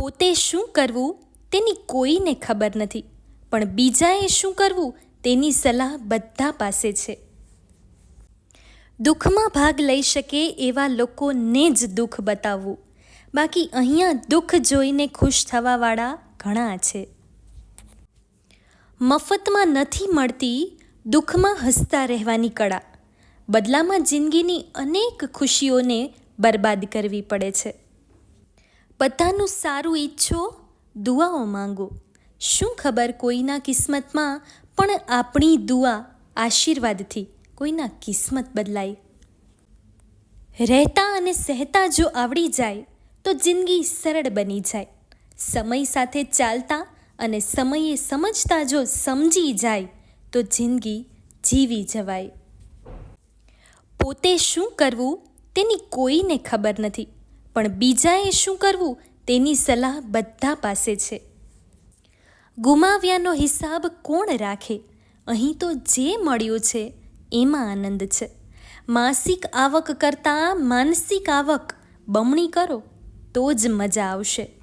પોતે શું કરવું તેની કોઈને ખબર નથી, પણ બીજાએ શું કરવું તેની સલાહ બધા પાસે છે. દુઃખમાં ભાગ લઈ શકે એવા લોકોને જ દુઃખ બતાવવું. બાકી અહીંયા દુઃખ જોઈને ખુશ થવાવાળા ઘણા છે. મફતમાં નથી મળતી, દુઃખમાં હસતા રહેવાની કળા. બદલામાં જિંદગીની અનેક ખુશીઓને બરબાદ કરવી પડે છે. બધાનું સારું ઈચ્છો, દુઆઓ માંગો. શું ખબર કોઈના કિસ્મતમાં પણ આપણી દુઆ આશીર્વાદથી કોઈના કિસ્મત બદલાય? રહેતા અને સહેતા જો આવડી જાય, તો જિંદગી સરળ બની જાય. સમય સાથે ચાલતા અને સમયે સમજતા જો સમજી જાય, તો જિંદગી જીવી જવાય. પોતે શું કરવું તેની કોઈને ખબર નથી. પણ બીજાએ શું કરવું તેની સલાહ બધા પાસે છે. ગુમાવ્યાનો હિસાબ કોણ રાખે? અહીં તો જે મળ્યું છે એમાં આનંદ છે. માસિક આવક કરતાં માનસિક આવક બમણી કરો તો જ મજા આવશે.